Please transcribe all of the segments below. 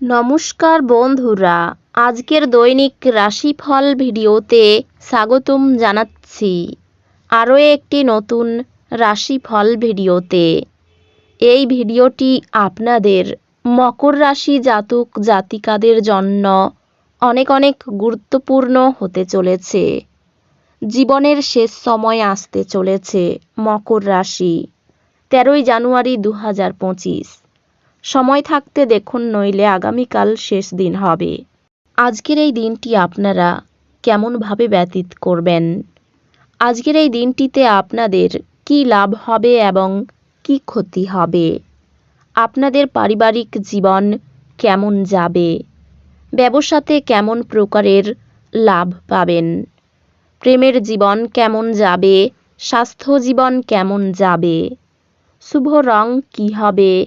নমস্কার বন্ধুরা, আজকের দৈনিক রাশিফল ভিডিওতে স্বাগতম জানাচ্ছি। আরও একটি নতুন রাশিফল ভিডিওতে। এই ভিডিওটি আপনাদের মকর রাশি জাতক জাতিকাদের জন্য অনেক অনেক গুরুত্বপূর্ণ হতে চলেছে। জীবনের শেষ সময় আসতে চলেছে মকর রাশি, তেরোই জানুয়ারি দু হাজার পঁচিশ। সময় থাকতে দেখুন, নইলে আগামীকাল শেষ দিন হবে। আজকের এই দিনটি আপনারা কেমনভাবে ব্যতীত করবেন? আজকের এই দিনটিতে আপনাদের কি লাভ হবে এবং কি ক্ষতি হবে? আপনাদের পারিবারিক জীবন কেমন যাবে? ব্যবসাতে কেমন প্রকারের লাভ পাবেন? প্রেমের জীবন কেমন যাবে? স্বাস্থ্য জীবন কেমন যাবে? শুভ রং কী হবে?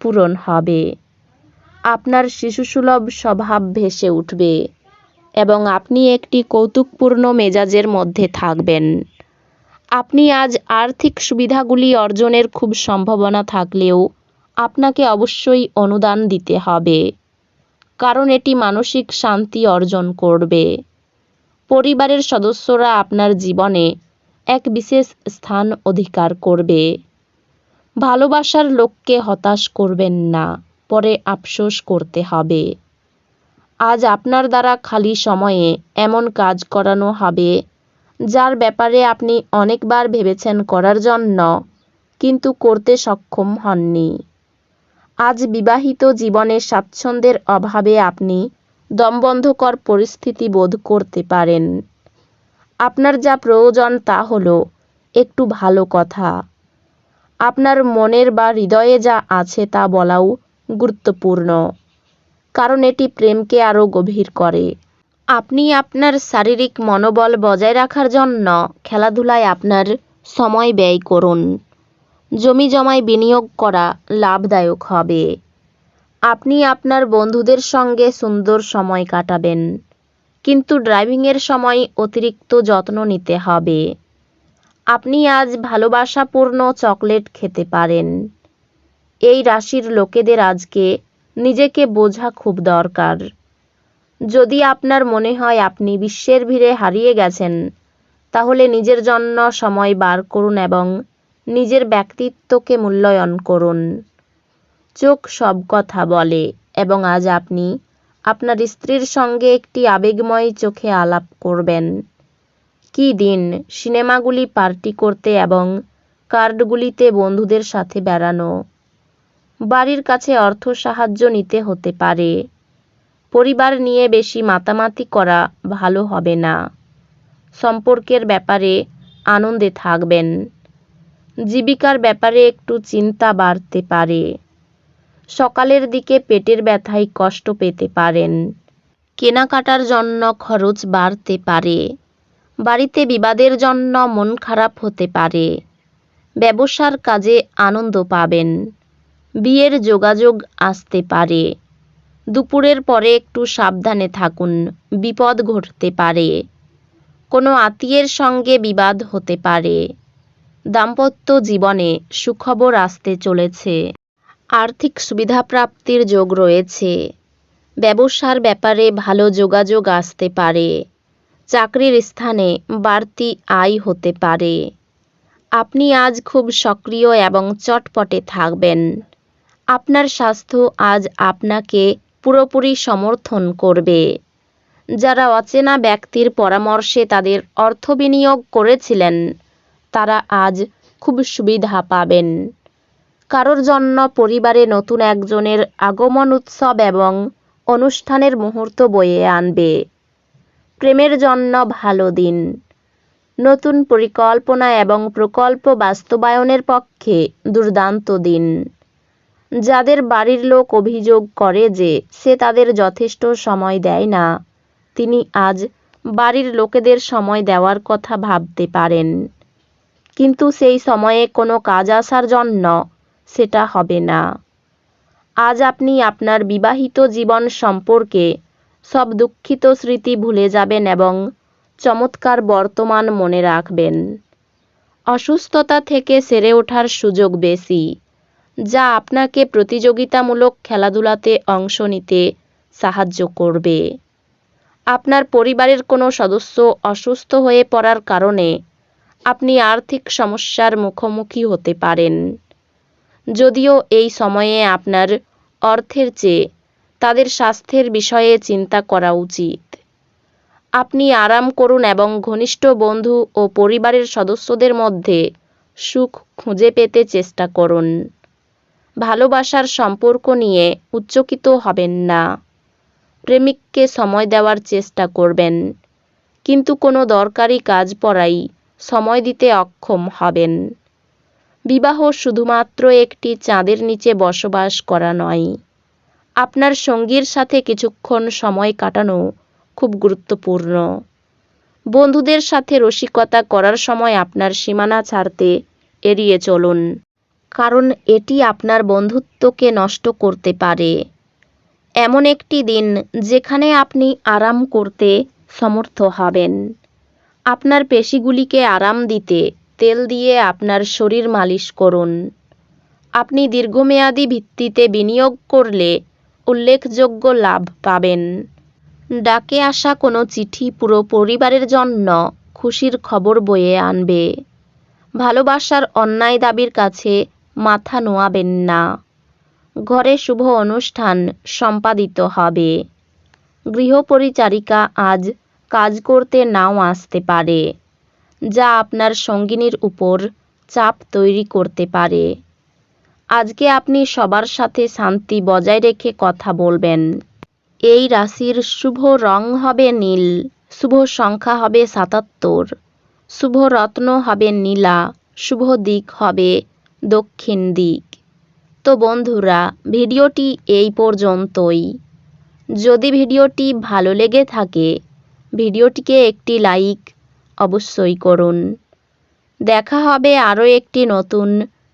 পূরণ হবে। আপনার শিশুসুলভ স্বভাব ভেসে উঠবে এবং আপনি একটি কৌতুকপূর্ণ মেজাজের মধ্যে থাকবেন। আপনি আজ আর্থিক সুবিধাগুলি অর্জনের খুব সম্ভাবনা থাকলেও আপনাকে অবশ্যই অনুদান দিতে হবে, কারণ এটি মানসিক শান্তি অর্জন করবে। পরিবারের সদস্যরা আপনার জীবনে এক বিশেষ স্থান অধিকার করবে। ভালোবাসার লোককে হতাশ করবেন না, পরে আফসোস করতে হবে। আজ আপনার দ্বারা খালি সময়ে এমন কাজ করানো হবে, যার ব্যাপারে আপনি অনেকবার ভেবেছেন করার জন্য, কিন্তু করতে সক্ষম হননি। আজ বিবাহিত জীবনে স্বাচ্ছন্দ্যের অভাবে আপনি দমবন্ধকর পরিস্থিতি বোধ করতে পারেন। আপনার যা প্রয়োজন তা হলো একটু ভালো কথা। আপনার মনের বা হৃদয়ে যা আছে তা বলাও গুরুত্বপূর্ণ। কারণ এটি প্রেমকে আরও গভীর করে। আপনি আপনার শারীরিক মনোবল বজায় রাখার জন্য খেলাধুলায় আপনার সময় ব্যয় করুন। জমি জমায় বিনিয়োগ করা লাভদায়ক হবে। আপনি আপনার বন্ধুদের সঙ্গে সুন্দর সময় কাটাবেন। কিন্তু ড্রাইভিংয়ের সময় অতিরিক্ত যত্ন নিতে হবে। আপনি আজ ভালোবাসাপূর্ণ চকলেট খেতে পারেন। এই রাশির লোকেদের আজকে নিজেকে বোঝা খুব দরকার। যদি আপনার মনে হয় আপনি বিশ্বের ভিড়ে হারিয়ে গেছেন, তাহলে নিজের জন্য সময় বার করুন এবং নিজের ব্যক্তিত্বকে মূল্যায়ন করুন। চোখ সব কথা বলে এবং আজ আপনি আপনার স্ত্রীর সঙ্গে একটি আবেগময় চোখে আলাপ করবেন। কি দিন সিনেমাগুলি পার্টি করতে এবং কার্ডগুলিতে বন্ধুদের সাথে বেড়ানো? বাড়ির কাছে অর্থ সাহায্য নিতে হতে পারে। পরিবার নিয়ে বেশি মাতামাতি করা ভালো হবে না। সম্পর্কের ব্যাপারে আনন্দে থাকবেন। জীবিকার ব্যাপারে একটু চিন্তা বাড়তে পারে। সকালের দিকে পেটের ব্যথায় কষ্ট পেতে পারেন। কেনাকাটার জন্য খরচ বাড়তে পারে। বাড়িতে বিবাদের জন্য মন খারাপ হতে পারে। ব্যবসার কাজে আনন্দ পাবেন। বিয়ের যোগাযোগ আসতে পারে। দুপুরের পরে একটু সাবধানে থাকুন, বিপদ ঘটতে পারে। কোনো আত্মীয়ের সঙ্গে বিবাদ হতে পারে। দাম্পত্য জীবনে সুখবর আসতে চলেছে। আর্থিক সুবিধা প্রাপ্তির যোগ রয়েছে। ব্যবসার ব্যাপারে ভালো যোগাযোগ আসতে পারে। চাকরির স্থানে বাড়তি আয় হতে পারে। আপনি আজ খুব সক্রিয় এবং চটপটে থাকবেন। আপনার স্বাস্থ্য আজ আপনাকে পুরোপুরি সমর্থন করবে। যারা অচেনা ব্যক্তির পরামর্শে তাদের অর্থ বিনিয়োগ করেছিলেন, তারা আজ খুব সুবিধা পাবেন। কারোর জন্য পরিবারে নতুন একজনের আগমন উৎসব এবং অনুষ্ঠানের মুহূর্ত বয়ে আনবে। প্রেমের জন্য ভালো দিন। নতুন পরিকল্পনা এবং প্রকল্প বাস্তবায়নের পক্ষে দুর্দান্ত দিন। যাদের বাড়ির লোক অভিযোগ করে যে সে তাদের যথেষ্ট সময় দেয় না, তিনি আজ বাড়ির লোকেদের সময় দেওয়ার কথা ভাবতে পারেন। কিন্তু সেই সময়ে কোনো কাজ আসার জন্য সেটা হবে না। আজ আপনি আপনার বিবাহিত জীবন সম্পর্কে সব দুঃখিত স্মৃতি ভুলে যাবেন এবং চমৎকার বর্তমান মনে রাখবেন। অসুস্থতা থেকে সেরে ওঠার সুযোগ বেশি, যা আপনাকে প্রতিযোগিতামূলক খেলাধুলাতে অংশ নিতে সাহায্য করবে। আপনার পরিবারের কোনো সদস্য অসুস্থ হয়ে পড়ার কারণে আপনি আর্থিক সমস্যার মুখোমুখি হতে পারেন। যদিও এই সময়ে আপনার অর্থের চেয়ে তাদের স্বাস্থ্যের বিষয়ে চিন্তা করা উচিত। আপনি আরাম করুন এবং ঘনিষ্ঠ বন্ধু ও পরিবারের সদস্যদের মধ্যে সুখ খুঁজে পেতে চেষ্টা করুন। ভালোবাসার সম্পর্ক নিয়ে উচ্চকিত হবেন না। প্রেমিককে সময় দেওয়ার চেষ্টা করবেন। কিন্তু কোনো দরকারি কাজ পড়াই সময় দিতে অক্ষম হবেন। বিবাহ শুধুমাত্র একটি চাঁদের নিচে বসবাস করা নয়। আপনার সঙ্গীর সাথে কিছুক্ষণ সময় কাটানো খুব গুরুত্বপূর্ণ। বন্ধুদের সাথে রসিকতা করার সময় আপনার সীমানা ছাড়তে এড়িয়ে চলুন, কারণ এটি আপনার বন্ধুত্বকে নষ্ট করতে পারে। এমন একটি দিন যেখানে আপনি আরাম করতে সমর্থ হবেন। আপনার পেশিগুলিকে আরাম দিতে তেল দিয়ে আপনার শরীর মালিশ করুন। আপনি দীর্ঘমেয়াদী ভিত্তিতে বিনিয়োগ করলে উল্লেখযোগ্য লাভ পাবেন। ডাকে আসা কোনো চিঠি পুরো পরিবারের জন্য খুশির খবর বয়ে আনবে। ভালোবাসার অন্যায় দাবির কাছে মাথা নোয়াবেন না। ঘরে শুভ অনুষ্ঠান সম্পাদিত হবে। গৃহপরিচারিকা আজ কাজ করতে নাও আসতে পারে, যা আপনার সঙ্গিনীর উপর চাপ তৈরি করতে পারে। আজকে আপনি সবার সাথে শান্তি বজায় রেখে কথা বলবেন। এই রাশির শুভ রং হবে নীল, শুভ সংখ্যা হবে সাতাত্তর, শুভ রত্ন হবে নীলা, শুভ দিক হবে দক্ষিণ দিক। তো বন্ধুরা, ভিডিওটি এই পর্যন্তই। যদি ভিডিওটি ভালো লেগে থাকে, ভিডিওটিকে একটি লাইক অবশ্যই করুন। দেখা হবে আরও একটি নতুন